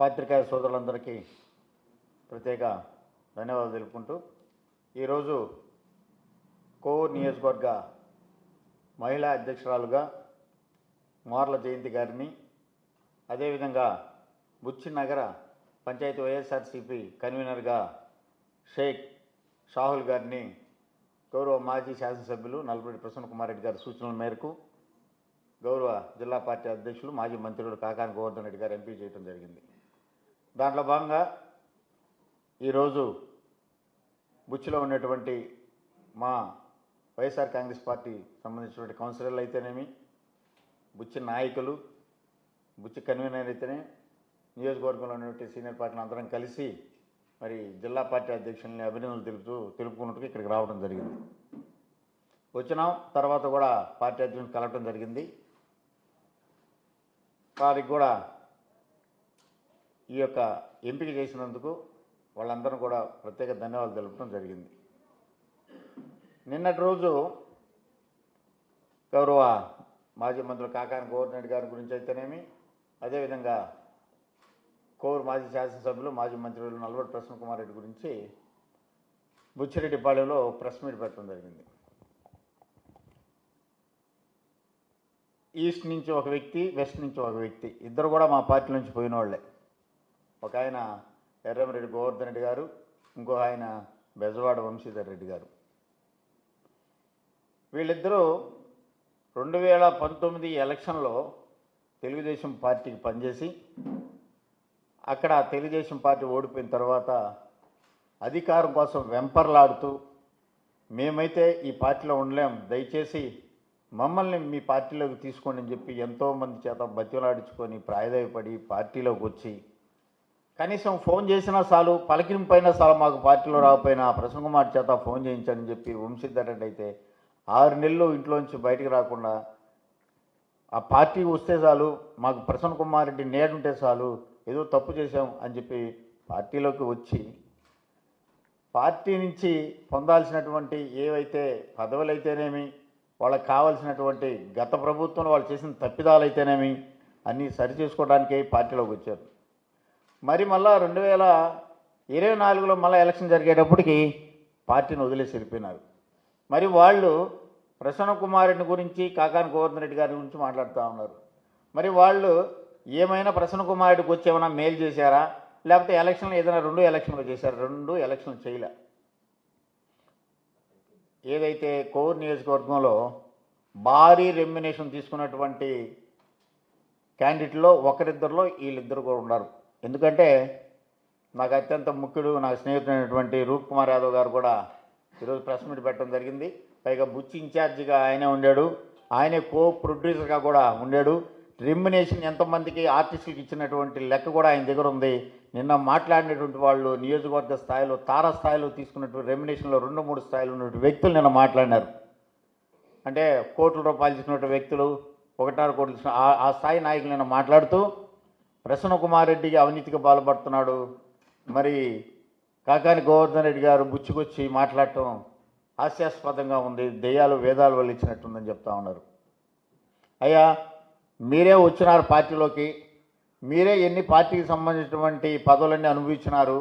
పాత్రికేయ సోదరులందరికీ ప్రత్యేక ధన్యవాదాలు తెలుపుకుంటూ ఈరోజు కోవూరు నియోజకవర్గ మహిళా అధ్యక్షురాలుగా మార్ల జయంతి గారిని అదేవిధంగా బుచ్చి నగర పంచాయతీ వైఎస్ఆర్సీపీ కన్వీనర్గా షేక్ షాహుల్ గారిని గౌరవ మాజీ శాసనసభ్యులు నల్పరెడ్డి ప్రసన్న కుమార్ రెడ్డి గారి సూచనల మేరకు గౌరవ జిల్లా పార్టీ అధ్యక్షులు మాజీ మంత్రులు కాకాని గోవర్ధన్ రెడ్డి గారు ఎంపీ చేయడం జరిగింది. దాంట్లో భాగంగా ఈరోజు బుచ్చిలో ఉన్నటువంటి మా వైఎస్ఆర్ కాంగ్రెస్ పార్టీ సంబంధించినటువంటి కౌన్సిలర్లు అయితేనేమి బుచ్చి నాయకులు బుచ్చి కన్వీనర్ అయితేనే నియోజకవర్గంలో ఉన్నటువంటి సీనియర్ పార్టీలు అందరం కలిసి మరి జిల్లా పార్టీ అధ్యక్షుల్ని అభినందనలు తెలుపుతూ తెలుపుకున్నట్టుగా ఇక్కడికి రావడం జరిగింది. వచ్చినాం తర్వాత కూడా పార్టీ అధ్యక్షులను కలవటం జరిగింది. వారికి కూడా ఈ యొక్క ఎంపిక చేసినందుకు వాళ్ళందరూ కూడా ప్రత్యేక ధన్యవాదాలు తెలపడం జరిగింది. నిన్నటి రోజు గౌరవ మాజీ మంత్రులు కాకాని గోవర్నరెడ్డి గారి గురించి అయితేనేమి అదేవిధంగా కోవూరు మాజీ శాసనసభ్యులు మాజీ మంత్రులు నల్గొండ ప్రసన్న కుమార్ రెడ్డి గురించి బుచ్చిరెడ్డిపాళెంలో ప్రెస్ మీట్ పెట్టడం జరిగింది. ఈస్ట్ నుంచి ఒక వ్యక్తి వెస్ట్ నుంచి ఒక వ్యక్తి ఇద్దరు కూడా మా పార్టీ నుంచి పోయిన వాళ్ళే ఒక ఆయన ఎర్రమరెడ్డి గోవర్ధన్ రెడ్డి గారు ఇంకో ఆయన బెజవాడ వంశీధర్ రెడ్డి గారు. వీళ్ళిద్దరూ రెండు వేల పంతొమ్మిది ఎలక్షన్లో తెలుగుదేశం పార్టీకి పనిచేసి అక్కడ తెలుగుదేశం పార్టీ ఓడిపోయిన తర్వాత అధికారం కోసం వెంపర్లాడుతూ మేమైతే ఈ పార్టీలో ఉండలేం దయచేసి మమ్మల్ని మీ పార్టీలోకి తీసుకోండి అని చెప్పి ఎంతోమంది చేత బతిలాడించుకొని ప్రాయదాయపడి పార్టీలోకి వచ్చి కనీసం ఫోన్ చేసినా చాలు పలకింపైనా చాలు మాకు పార్టీలో రాకపోయినా ప్రసన్న కుమార్ చేత ఫోన్ చేయించని చెప్పి వంశీధర్ రెడ్డి అయితే ఆరు నెలలు ఇంట్లోంచి బయటికి రాకుండా ఆ పార్టీ వస్తే చాలు మాకు ప్రసన్న కుమార్ రెడ్డి నేడుంటే చాలు ఏదో తప్పు చేశాం అని చెప్పి పార్టీలోకి వచ్చి పార్టీ నుంచి పొందాల్సినటువంటి ఏవైతే పదవులు అయితేనేమి వాళ్ళకి కావాల్సినటువంటి గత ప్రభుత్వంలో వాళ్ళు చేసిన తప్పిదాలు అయితేనేమి అన్నీ సరిచేసుకోవడానికే పార్టీలోకి వచ్చారు. మరి మళ్ళా రెండు వేల ఇరవై నాలుగులో మళ్ళీ ఎలక్షన్ జరిగేటప్పటికి పార్టీని వదిలేసి వెళ్ళిపోయినారు. మరి వాళ్ళు ప్రసన్న కుమార్ గురించి కాకాని గోవర్ధన్ రెడ్డి గారి గురించి మాట్లాడుతూ ఉన్నారు. మరి వాళ్ళు ఏమైనా ప్రసన్న కుమార్ వచ్చి ఏమైనా మేలు చేశారా? లేకపోతే ఎలక్షన్లు ఏదైనా రెండు ఎలక్షన్లు చేశారు? రెండు ఎలక్షన్లు చేయలే. ఏదైతే కోవూరు నియోజకవర్గంలో భారీ రెమ్యునేషన్ తీసుకున్నటువంటి క్యాండిడేట్లో ఒకరిద్దరిలో వీళ్ళిద్దరు కూడా ఉన్నారు. ఎందుకంటే నాకు అత్యంత ముఖ్యుడు నా స్నేహితుడైనటువంటి రూప్ కుమార్ యాదవ్ గారు కూడా ఈరోజు ప్రెస్ మీట్ పెట్టడం జరిగింది. పైగా బుచ్చి ఇన్ఛార్జిగా ఆయనే ఉండాడు. ఆయనే కో ప్రొడ్యూసర్గా కూడా ఉండాడు. రెమ్యునేషన్ ఎంతమందికి ఆర్టిస్టులకు ఇచ్చినటువంటి లెక్క కూడా ఆయన దగ్గర ఉంది. నిన్న మాట్లాడినటువంటి వాళ్ళు నియోజకవర్గ స్థాయిలో తార స్థాయిలో తీసుకున్నటువంటి రెమ్యునేషన్లో రెండు మూడు స్థాయిలో ఉన్నటువంటి వ్యక్తులు నిన్న మాట్లాడినారు. అంటే కోట్ల రూపాయలు తీసుకున్నటువంటి వ్యక్తులు ఒకటారు కోట్లు తీసుకున్న ఆ స్థాయి నాయకులు నిన్న మాట్లాడుతూ ప్రసన్న కుమార్ రెడ్డికి అవినీతికి పాల్పడుతున్నాడు. మరి కాకాని గోవర్ధన్ రెడ్డి గారు బుచ్చుకొచ్చి మాట్లాడటం హాస్యాస్పదంగా ఉంది. దెయ్యాలు వేదాలు వల్ల ఇచ్చినట్టుందని చెప్తా ఉన్నారు. అయ్యా మీరే వచ్చినారు పార్టీలోకి. మీరే ఎన్ని పార్టీకి సంబంధించినటువంటి పదవులన్నీ అనుభవించినారు.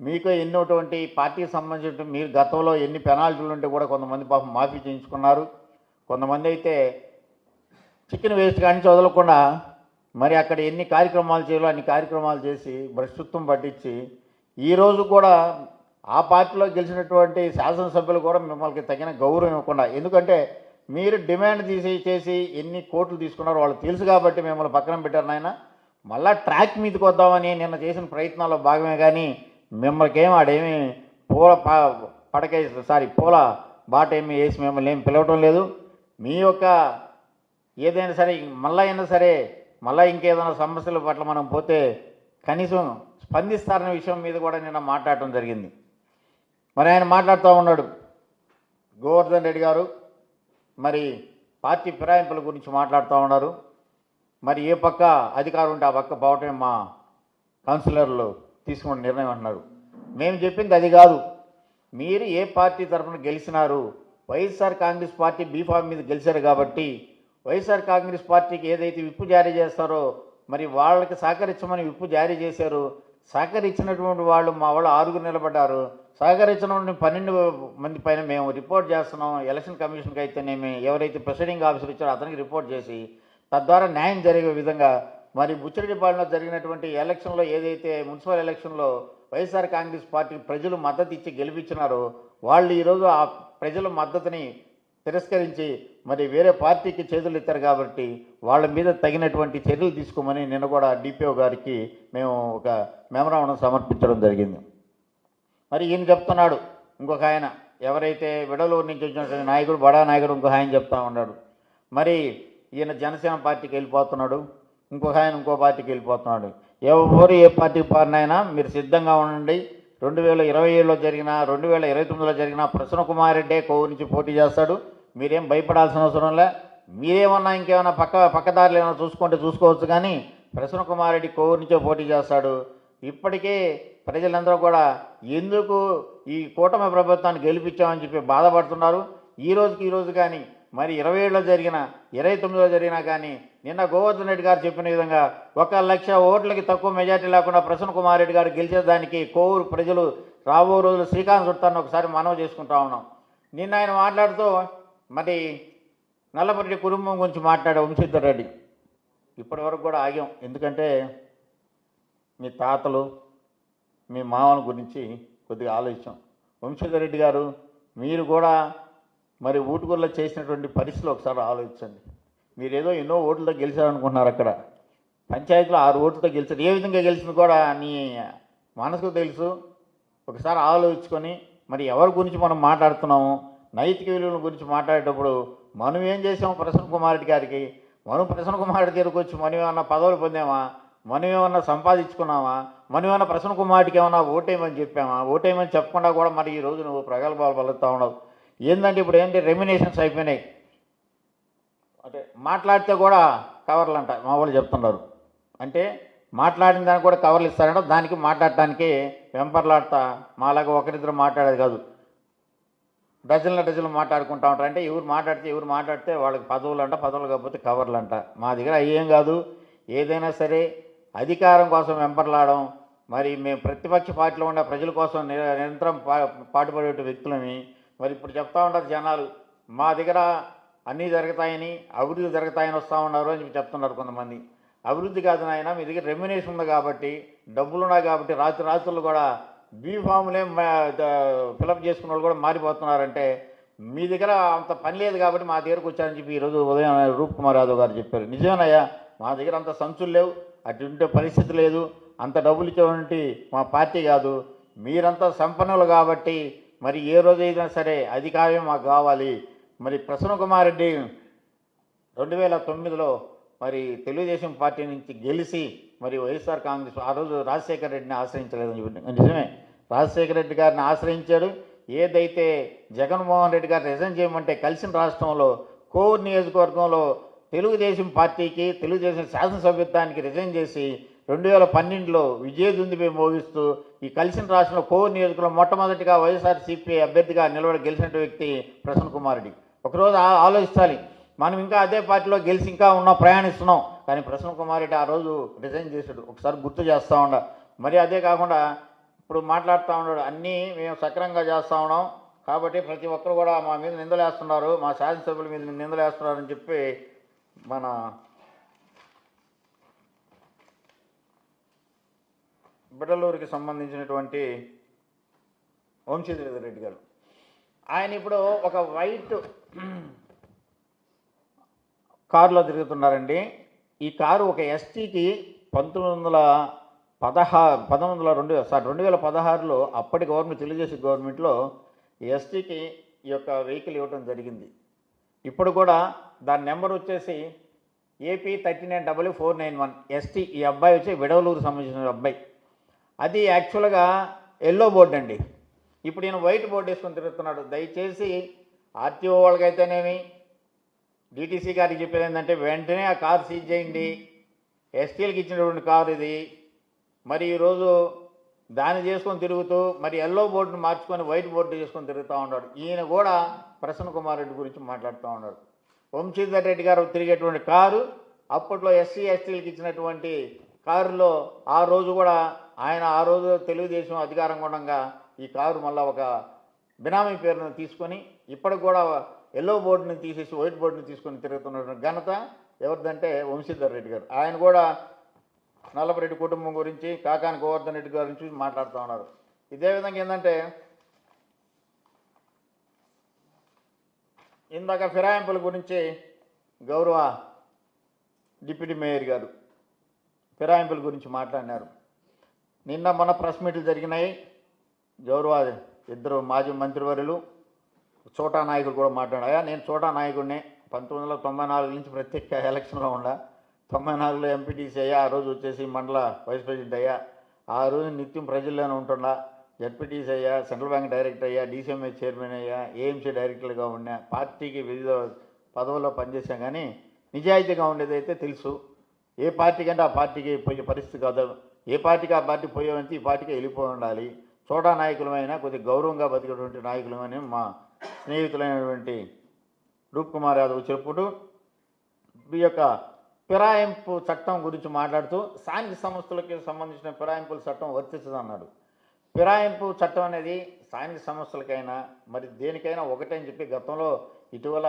మీకు ఎన్నోటువంటి పార్టీకి సంబంధించిన మీరు గతంలో ఎన్ని పెనాల్టీలు ఉంటే కూడా కొంతమంది పాపం మాఫీ చేయించుకున్నారు. కొంతమంది అయితే చికెన్ వేస్ట్ కానీ వదలకుండా మరి అక్కడ ఎన్ని కార్యక్రమాలు చేయాలో అన్ని కార్యక్రమాలు చేసి భ్రష్టత్వం పట్టించి ఈరోజు కూడా ఆ పార్టీలో గెలిచినటువంటి శాసనసభ్యులు కూడా మిమ్మల్ని తగిన గౌరవం ఇవ్వకుండా ఎందుకంటే మీరు డిమాండ్ తీసి చేసి ఎన్ని కోట్లు తీసుకున్నారో వాళ్ళు తెలుసు కాబట్టి మిమ్మల్ని పక్కన పెట్టారు నాయన. మళ్ళా ట్రాక్ మీదకి వద్దామని నిన్న చేసిన ప్రయత్నాల్లో భాగమే కానీ మిమ్మల్ని ఏం ఆడేమి పూల ప- పడక సారీ పూల బాట ఏమి వేసి మిమ్మల్ని ఏం పిలవటం లేదు. మీ యొక్క ఏదైనా సరే మళ్ళా అయినా సరే మళ్ళీ ఇంకేదైనా సమస్యల పట్ల మనం పోతే కనీసం స్పందిస్తారన్న విషయం మీద కూడా నిన్న మాట్లాడటం జరిగింది. మరి ఆయన మాట్లాడుతూ ఉన్నాడు. గోవర్ధన్ రెడ్డి గారు మరి పార్టీ ఫిరాయింపుల గురించి మాట్లాడుతూ ఉన్నారు. మరి ఏ పక్క అధికారం ఉంటే ఆ పక్క పోవటమే మా కౌన్సిలర్లు తీసుకున్న నిర్ణయం అంటున్నారు. మేము చెప్పింది అది కాదు. మీరు ఏ పార్టీ తరఫున గెలిచినారు? YSR Congress party B form మీద గెలిచారు కాబట్టి వైఎస్ఆర్ కాంగ్రెస్ పార్టీకి ఏదైతే విప్పు జారీ చేస్తారో మరి వాళ్ళకి సహకరించమని విప్పు జారీ చేశారు. సహకరించినటువంటి వాళ్ళు మా వాళ్ళు ఆరుగురు నిలబడ్డారు. సహకరించినటువంటి పన్నెండు మంది పైన మేము రిపోర్ట్ చేస్తున్నాం. ఎలక్షన్ కమిషన్కి అయితేనేమి ఎవరైతే ప్రిసైడింగ్ ఆఫీసర్ ఇచ్చారో అతనికి రిపోర్ట్ చేసి తద్వారా న్యాయం జరిగే విధంగా మరి బుచ్చిరెడ్డిపాలెంలో జరిగినటువంటి ఎలక్షన్లో ఏదైతే మున్సిపల్ ఎలక్షన్లో వైఎస్ఆర్ కాంగ్రెస్ పార్టీ ప్రజలు మద్దతు ఇచ్చి గెలిపించినారో వాళ్ళు ఈరోజు ఆ ప్రజల మద్దతుని తిరస్కరించి మరి వేరే పార్టీకి చేతులు ఇస్తారు కాబట్టి వాళ్ళ మీద తగినటువంటి చర్యలు తీసుకోమని నిన్న కూడా డిపిఓ గారికి మేము ఒక మెమరాండం సమర్పించడం జరిగింది. మరి ఈయన చెప్తున్నాడు ఇంకొక ఆయన ఎవరైతే విడలూరు నుంచి వచ్చినటువంటి నాయకుడు బడా నాయకుడు ఇంకొక ఆయన చెప్తా ఉన్నాడు. మరి ఈయన జనసేన పార్టీకి వెళ్ళిపోతున్నాడు ఇంకొక ఆయన ఇంకో పార్టీకి వెళ్ళిపోతున్నాడు. ఎవరు ఏ పార్టీకి పారినైనా మీరు సిద్ధంగా ఉండండి రెండు వేల ఇరవై ఏడులో జరిగిన రెండు వేల ఇరవై తొమ్మిదిలో జరిగిన ప్రసన్న కుమార్ రెడ్డే కోవు నుంచి పోటీ చేస్తాడు. మీరేం భయపడాల్సిన అవసరం లే. మీరేమన్నా ఇంకేమైనా పక్క పక్కదారులు ఏమైనా చూసుకుంటే చూసుకోవచ్చు కానీ ప్రసన్న కుమార్ రెడ్డి కోవూరు నుంచే పోటీ చేస్తాడు. ఇప్పటికే ప్రజలందరూ కూడా ఎందుకు ఈ కూటమి ప్రభుత్వాన్ని గెలిపించామని చెప్పి బాధపడుతున్నారు. ఈ రోజుకి ఈ రోజు కానీ మరి ఇరవై ఏడులో జరిగిన ఇరవై తొమ్మిదిలో జరిగినా కానీ నిన్న గోవర్ధన్ రెడ్డి గారు చెప్పిన విధంగా ఒక లక్ష ఓట్లకి తక్కువ మెజార్టీ లేకుండా ప్రసన్న కుమార్ రెడ్డి గారు గెలిచేదానికి కోవూరు ప్రజలు రాబో రోజులు శ్రీకాంత్ చుట్టాన్ని ఒకసారి మనవి చేసుకుంటా ఉన్నాం. నిన్న ఆయన మాట్లాడుతూ మరి నల్లపరెడ్డి కుటుంబం గురించి మాట్లాడే వంశీధర్ రెడ్డి. ఇప్పటి వరకు కూడా ఆగాం. ఎందుకంటే మీ తాతలు మీ మామల గురించి కొద్దిగా ఆలోచించాం. వంశీధర్ రెడ్డి గారు మీరు కూడా మరి ఊటుగుర్ల చేసినటువంటి పరిస్థితులు ఒకసారి ఆలోచించండి. మీరు ఏదో ఎన్నో ఓట్లతో గెలిచారనుకుంటున్నారు అక్కడ. పంచాయతీలో ఆరు ఓట్లతో గెలిచారు. ఏ విధంగా గెలిచింది కూడా నీ మనసుకు తెలుసు. ఒకసారి ఆలోచించుకొని మరి ఎవరి గురించి మనం మాట్లాడుతున్నాము? నైతిక విలువల గురించి మాట్లాడేటప్పుడు మనం ఏం చేసాము ప్రసన్న కుమార్ రెడ్డి గారికి? మనం ప్రసన్న కుమార్ రెడ్డి వచ్చి మనం ఏమన్నా పదవులు పొందామా? మనం ఏమన్నా సంపాదించుకున్నామా? మనం ఏమన్నా ప్రసన్న కుమార్కి ఏమన్నా ఓటేయమని చెప్పామా? ఓటేయమని చెప్పకుండా కూడా మరి ఈ రోజు నువ్వు ప్రగల్భాలు పలుకుతా ఉన్నావు. ఏంటంటే ఇప్పుడు ఏంటి రెమ్యునేషన్స్ అయిపోయినాయి. అంటే మాట్లాడితే కూడా కవర్లు అంట మా వాళ్ళు చెప్తున్నారు. అంటే మాట్లాడిన దానికి కూడా కవర్లు ఇస్తారంట దానికి మాట్లాడటానికి వెంపర్లాడతా మాలాగా ఒకరిద్దరు మాట్లాడేది కాదు. డజన్ల డజన్లు మాట్లాడుకుంటా ఉంటారు. అంటే ఎవరు మాట్లాడితే ఎవరు మాట్లాడితే వాళ్ళకి పదవులు అంట పదవులు కాకపోతే కవర్లు అంట మా దగ్గర అయ్యేం కాదు. ఏదైనా సరే అధికారం కోసం వెంపర్లాడడం మరి మేము ప్రతిపక్ష పార్టీలో ఉన్న ప్రజల కోసం నిరంతరం పా పాటుపడే వ్యక్తులమి. మరి ఇప్పుడు చెప్తా ఉంటారు జనాలు మా దగ్గర అన్నీ జరుగుతాయని అభివృద్ధి జరుగుతాయని వస్తూ ఉన్నారు అని చెప్పి చెప్తున్నారు కొంతమంది. అభివృద్ధి కాదు నాయన మీ దగ్గర రెమ్యునేషన్ ఉంది కాబట్టి డబ్బులు ఉన్నాయి కాబట్టి రాత్రి రాత్రులు కూడా బీ ఫామ్లే ఫిలప్ చేసుకున్న వాళ్ళు కూడా మారిపోతున్నారంటే మీ దగ్గర అంత పని లేదు కాబట్టి మా దగ్గరకు వచ్చారని చెప్పి ఈరోజు ఉదయం రూప్ కుమార్ యాదవ్ గారు చెప్పారు. నిజమేనయ్యా మా దగ్గర అంత సంచులు లేవు అటు ఉంటే పరిస్థితి లేదు అంత డబ్బులు ఇచ్చేటువంటి మా పార్టీ కాదు మీరంతా సంపన్నులు కాబట్టి మరి ఏ రోజైనా సరే అధికారమే మాకు కావాలి. మరి ప్రసన్న కుమార్ రెడ్డి రెండు వేల తొమ్మిదిలో మరి తెలుగుదేశం పార్టీ నుంచి గెలిచి మరి వైఎస్ఆర్ కాంగ్రెస్ ఆ రోజు రాజశేఖర రెడ్డిని ఆశ్రయించలేదని చెప్పి నిజమే. రాజశేఖర రెడ్డి గారిని ఆశ్రయించాడు. ఏదైతే జగన్మోహన్ రెడ్డి గారు రిజైన్ చేయమంటే కలిసిన రాష్ట్రంలో కోవూరు నియోజకవర్గంలో తెలుగుదేశం పార్టీకి తెలుగుదేశం శాసనసభ్యత్వానికి రిజైన్ చేసి రెండు వేల పన్నెండులో విజయదుందిపై మోగిస్తూ ఈ కలిసిన రాష్ట్రంలో కోవూరు నియోజకవర్గంలో మొట్టమొదటిగా వైఎస్ఆర్సీపీ అభ్యర్థిగా నిలబడి గెలిచిన వ్యక్తి ప్రసన్న కుమార్ రెడ్డి. ఒకరోజు ఆలోచించాలి మనం ఇంకా అదే పార్టీలో గెలిచి ఇంకా ఉన్నాం ప్రయాణిస్తున్నాం. కానీ ప్రసన్న కుమార్ రెడ్డి ఆ రోజు రిజైన్ చేశాడు. ఒకసారి గుర్తు చేస్తూ ఉండ. మరి అదే కాకుండా ఇప్పుడు మాట్లాడుతూ ఉన్నాడు. అన్నీ మేము సక్రమంగా చేస్తూ ఉన్నాం. కాబట్టి ప్రతి ఒక్కరు కూడా మా మీద నిందలేస్తున్నారు. మా శాసనసభ్యుల మీద నిందలేస్తున్నారు అని చెప్పి మన బిడలూరుకి సంబంధించినటువంటి వంశీధర్ రెడ్డి గారు. ఆయన ఇప్పుడు ఒక వైట్ కారులో తిరుగుతున్నారండి. ఈ కారు ఒక ఎస్టీకి పంతొమ్మిది వందల పదహారు పంతొమ్మిది వందల రెండు సారీ రెండు వేల పదహారులో అప్పటి గవర్నమెంట్ తెలుగుదేశం గవర్నమెంట్లో ఎస్టీకి ఈ యొక్క వెహికల్ ఇవ్వడం జరిగింది. ఇప్పుడు కూడా దాని నెంబర్ వచ్చేసి AP thirty nine double four nine one ST ఈ అబ్బాయి వచ్చి విడవలూరు సంబంధించిన అబ్బాయి. అది యాక్చువల్గా ఎల్లో బోర్డు అండి. ఇప్పుడు ఈయన వైట్ బోర్డు వేసుకొని తిరుగుతున్నాడు. దయచేసి ఆర్టీఓ వాళ్ళకైతేనేమి డీటీసీ గారికి చెప్పేది ఏంటంటే వెంటనే ఆ కారు సీజ్ చేయండి. ఎస్టీలకు ఇచ్చినటువంటి కారు ఇది. మరి ఈరోజు దాన్ని చేసుకొని తిరుగుతూ మరి ఎల్లో బోర్డును మార్చుకొని వైట్ బోర్డు చేసుకొని తిరుగుతూ ఉన్నాడు. ఈయన కూడా ప్రసన్న కుమార్ రెడ్డి గురించి మాట్లాడుతూ ఉన్నాడు. వంశీధర్ రెడ్డి గారు తిరిగేటువంటి కారు అప్పట్లో ఎస్సీ ఎస్టీలకు ఇచ్చినటువంటి కారులో ఆ రోజు కూడా ఆయన ఆ రోజు తెలుగుదేశం అధికారం ఉండగా ఈ కారు మళ్ళీ ఒక బినామీ పేరును తీసుకొని ఇప్పటికి కూడా ఎల్లో బోర్డుని తీసేసి వైట్ బోర్డుని తీసుకొని తిరుగుతున్న ఘనత ఎవరిదంటే వంశీధర్ రెడ్డి గారు. ఆయన కూడా నల్లపరెడ్డి కుటుంబం గురించి కాకాని గోవర్ధన్ రెడ్డి గారి గురించి మాట్లాడుతూ ఉన్నారు. ఇదే విధంగా ఏంటంటే ఇందాక ఫిరాయింపుల గురించి గౌరవ డిప్యూటీ మేయర్ గారు ఫిరాయింపుల గురించి మాట్లాడినారు. నిన్న మన ప్రెస్ మీట్లు జరిగినాయి. గౌరవ ఇద్దరు మాజీ మంత్రివర్యులు చోటా నాయకుడు కూడా మాట్లాడాయా నేను చోటా నాయకుడిని. పంతొమ్మిది వందల తొంభై నాలుగు నుంచి ప్రత్యేక ఎలక్షన్లో ఉండా. తొంభై నాలుగులో ఎంపీటీసీ అయ్యా ఆ రోజు వచ్చేసి మండల వైస్ ప్రెసిడెంట్ అయ్యా. ఆ రోజు నిత్యం ప్రజల్లోనే ఉంటున్నా. జడ్పీటీసీ అయ్యా సెంట్రల్ బ్యాంక్ డైరెక్టర్ అయ్యా డీసీఎంఏ చైర్మన్ అయ్యా ఏఎంసీ డైరెక్టర్గా ఉన్నా పార్టీకి వివిధ పదవుల్లో పనిచేశాం కానీ నిజాయితీగా ఉండేదైతే తెలుసు. ఏ పార్టీ కంటే ఆ పార్టీకి పోయే పరిస్థితి కాదు. ఏ పార్టీకి ఆ పార్టీ పోయేవంటే ఈ పార్టీకి వెళ్ళిపోయి ఉండాలి చోటా నాయకులమైనా కొద్దిగా గౌరవంగా బతికేటువంటి నాయకులమని మా స్నేహితులైనటువంటి రూప్ కుమార్ యాదవ్ చెప్పుడు ఈ యొక్క ఫిరాయింపు చట్టం గురించి మాట్లాడుతూ స్థానిక సంస్థలకి సంబంధించిన ఫిరాయింపుల చట్టం వర్తించదన్నాడు ఫిరాయింపు చట్టం అనేది స్థానిక సంస్థలకైనా మరి దేనికైనా ఒకటే అని చెప్పి గతంలో ఇటీవల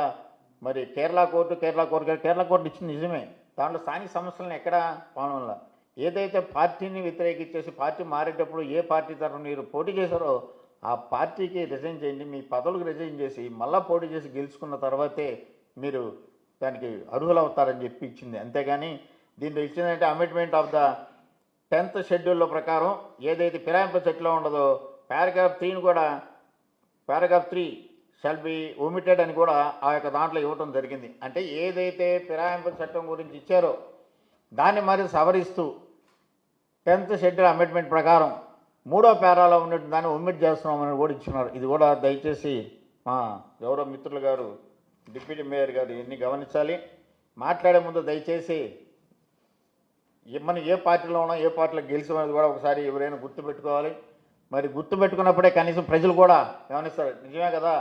మరి Kerala court Kerala court Kerala court ఇచ్చింది నిజమే. దాంట్లో స్థానిక సంస్థలను ఎక్కడ పాలన ఏదైతే పార్టీని వ్యతిరేకించేసి పార్టీ మారేటప్పుడు ఏ పార్టీ తరఫున మీరు పోటీ చేశారో ఆ పార్టీకి రిజైన్ చేయండి మీ పదవులకు రిజైన్ చేసి మళ్ళీ పోటీ చేసి గెలుచుకున్న తర్వాతే మీరు దానికి అర్హులవుతారని చెప్పి ఇచ్చింది. అంతేగాని దీంట్లో ఇచ్చిందంటే అమిట్మెంట్ ఆఫ్ ద టెన్త్ షెడ్యూల్లో ప్రకారం ఏదైతే ఫిరాయింపు చెట్లో ఉండదో పారాగ్రాఫ్ త్రీని కూడా paragraph three shall be omitted అని కూడా ఆ యొక్క దాంట్లో ఇవ్వటం జరిగింది. అంటే ఏదైతే ఫిరాయింపు చట్టం గురించి ఇచ్చారో దాన్ని మరి సవరిస్తూ టెన్త్ షెడ్యూల్ అమెండ్మెంట్ ప్రకారం మూడో పేరాలో ఉన్నట్టు దాన్ని ఒమిట్ చేస్తున్నామని కూడా ఇచ్చున్నారు. ఇది కూడా దయచేసి మా గౌరవ మిత్రులు గారు డిప్యూటీ మేయర్ గారు ఇవన్నీ గమనించాలి. మాట్లాడే ముందు దయచేసి మనం ఏ పార్టీలో ఉన్నాం ఏ పార్టీలో గెలిచామనేది కూడా ఒకసారి ఎవరైనా గుర్తుపెట్టుకోవాలి. మరి గుర్తుపెట్టుకున్నప్పుడే కనీసం ప్రజలు కూడా గమనిస్తారు. నిజమే కదా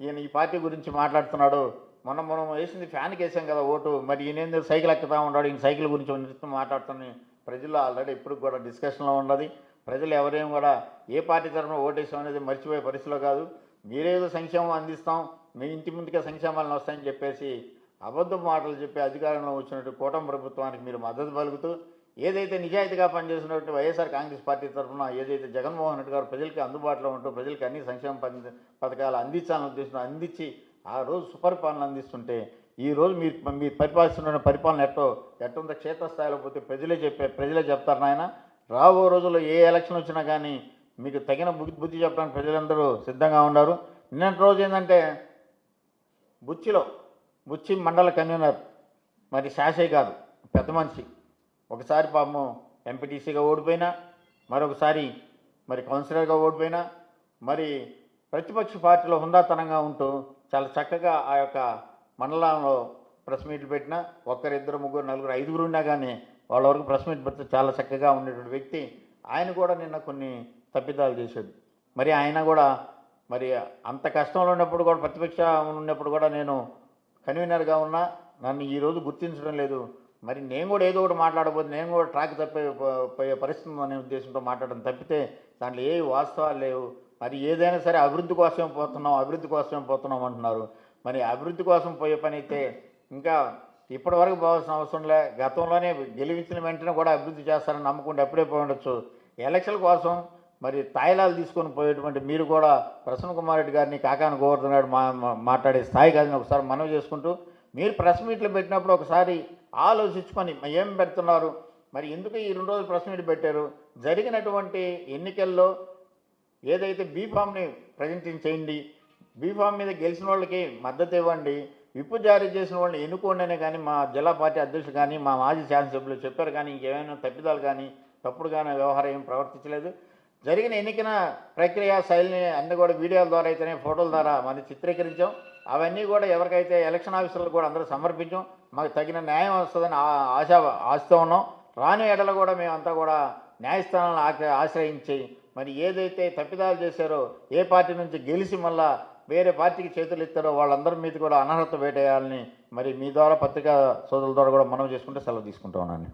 ఈయన ఈ పార్టీ గురించి మాట్లాడుతున్నాడు. మొన్న మనం వేసింది ఫ్యాన్కి వేసాం కదా ఓటు. మరి ఈయన సైకిల్ ఎక్కుతా ఉన్నాడు? ఈయన సైకిల్ గురించి నిత్యం మాట్లాడుతున్న ప్రజల్లో ఆల్రెడీ ఇప్పుడు కూడా డిస్కషన్లో ఉన్నది. ప్రజలు ఎవరేం కూడా ఏ పార్టీ తరఫున ఓటేసాం అనేది మర్చిపోయే పరిస్థితిలో కాదు. మీరేదో సంక్షేమం అందిస్తాం మీ ఇంటి ముందుకే సంక్షేమాలను వస్తాయని చెప్పేసి అబద్ధం మాటలు చెప్పి అధికారంలో వచ్చినట్టు కూటమి ప్రభుత్వానికి మీరు మద్దతు పలుకుతూ ఏదైతే నిజాయితీగా పనిచేసినట్టు వైఎస్ఆర్ కాంగ్రెస్ పార్టీ తరఫున ఏదైతే జగన్మోహన్ రెడ్డి గారు ప్రజలకి అందుబాటులో ఉంటూ ప్రజలకు అన్ని సంక్షేమ పథకాలు అందించాలని ఉద్దేశం అందించి ఆ రోజు సుపరిపాలన అందిస్తుంటే ఈరోజు మీరు మీరు పరిపాలిస్తున్న పరిపాలన ఎట్టో ఎట్టుందో క్షేత్రస్థాయిలో పోతే ప్రజలే చెప్పే ప్రజలే చెప్తారు నాయన. రాబో రోజుల్లో ఏ ఎలక్షన్ వచ్చినా కానీ మీకు తగిన బుద్ధి బుద్ధి చెప్పడానికి ప్రజలందరూ సిద్ధంగా ఉన్నారు. నిన్నటి రోజు ఏంటంటే బుచ్చిలో బుచ్చి మండల కన్వీనర్ మరి శాషయ్య గారు పెద్ద మనిషి. ఒకసారి పాపము ఎంపీటీసీగా ఓడిపోయినా మరొకసారి మరి కౌన్సిలర్గా ఓడిపోయినా మరి ప్రతిపక్ష పార్టీలో హుందాతనంగా ఉంటూ చాలా చక్కగా ఆ యొక్క మండలంలో ప్రెస్ మీట్లు పెట్టినా ఒక్కరిద్దరు ముగ్గురు నలుగురు ఐదుగురు ఉన్నా కానీ వాళ్ళ వరకు ప్రెస్ మీట్ పెడితే చాలా చక్కగా ఉండేటువంటి వ్యక్తి. ఆయన కూడా నిన్న కొన్ని తప్పిదాలు చేశాడు. మరి ఆయన కూడా మరి అంత కష్టంలో ఉన్నప్పుడు కూడా ప్రతిపక్ష ఉన్నప్పుడు కూడా నేను కన్వీనర్గా ఉన్నా నన్ను ఈరోజు గుర్తించడం లేదు. మరి నేను కూడా ఏదో ఒకటి మాట్లాడబోతు నేను కూడా ట్రాక్ తప్పే పోయే పరిస్థితి అనే ఉద్దేశంతో మాట్లాడడం తప్పితే దాంట్లో ఏ వాస్తవాలు లేవు. మరి ఏదైనా సరే అభివృద్ధి కోసమే పోతున్నాం అభివృద్ధి కోసమే పోతున్నాం అంటున్నారు. మరి అభివృద్ధి కోసం పోయే పని అయితే ఇంకా ఇప్పటి వరకు పోవాల్సిన అవసరం లే. గతంలోనే గెలిపించిన వెంటనే కూడా అభివృద్ధి చేస్తారని నమ్ముకుంటే అప్పుడే పోయి ఉండొచ్చు. ఎలక్షన్ల కోసం మరి తాయిలాలు తీసుకొని పోయేటువంటి మీరు కూడా ప్రసన్న కుమార్ రెడ్డి గారిని కాకాను గోవర్ధన్ గారు మా మాట్లాడే స్థాయి కాదని ఒకసారి మనవి చేసుకుంటూ మీరు ప్రెస్ మీట్లు పెట్టినప్పుడు ఒకసారి ఆలోచించుకొని ఏం పెడుతున్నారు? మరి ఎందుకు ఈ రెండు రోజులు ప్రెస్ మీట్ పెట్టారు? జరిగినటువంటి ఎన్నికల్లో ఏదైతే బీఫామ్ని ప్రజెంటింగ్ చేయండి బీఫామ్ మీద గెలిచిన వాళ్ళకి మద్దతు ఇవ్వండి విప్పు జారీ చేసిన వాళ్ళని ఎన్నుకోండినే కానీ మా జిల్లా పార్టీ అధ్యక్షులు కానీ మా మాజీ శాసనసభ్యులు చెప్పారు కానీ ఇంకేమైనా తప్పిదాలు కానీ తప్పుడు కానీ వ్యవహారం ఏం ప్రవర్తించలేదు. జరిగిన ఎన్నికన ప్రక్రియ శైలిని అన్ని కూడా వీడియోల ద్వారా అయితేనే ఫోటోల ద్వారా మనం చిత్రీకరించాం. అవన్నీ కూడా ఎవరికైతే ఎలక్షన్ ఆఫీసర్లు కూడా అందరూ సమర్పించాం. మాకు తగిన న్యాయం వస్తుందని ఆ- ఆశ ఆశతో ఉన్నాం. రాని ఎడల కూడా మేమంతా కూడా న్యాయస్థానాలను ఆశ్రయించి మరి ఏదైతే తప్పిదాలు చేశారో ఏ పార్టీ నుంచి గెలిచి మళ్ళా వేరే పార్టీకి చేతులు ఎత్తారో వాళ్ళందరి మీద కూడా అనర్హత వేటేయాలని మరి మీ ద్వారా పత్రికా సోదరుల ద్వారా కూడా మనం చేసుకుంటే సెలవు తీసుకుంటా ఉన్నాను.